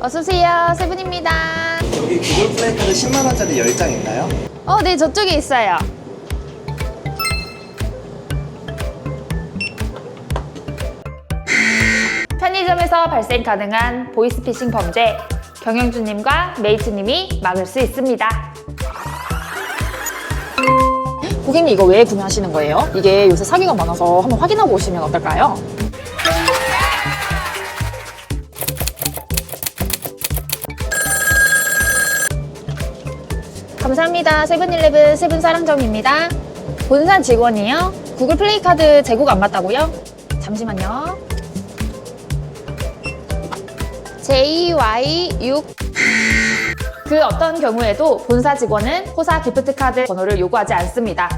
어서오세요. 세븐입니다. 여기 구글 플레이 카드 10만 원짜리 10장 있나요? 어, 네, 저쪽에 있어요. 편의점에서 발생 가능한 보이스피싱 범죄 경영주님과 메이트님이 막을 수 있습니다. 고객님 이거 왜 구매하시는 거예요? 이게 요새 사기가 많아서 한번 확인하고 오시면 어떨까요? 감사합니다. 세븐일레븐 세븐사랑점입니다. 본사 직원이요. 구글 플레이 카드 재고가 안 맞다고요? 잠시만요. JY6 그 어떤 경우에도 본사 직원은 호사 기프트 카드 번호를 요구하지 않습니다.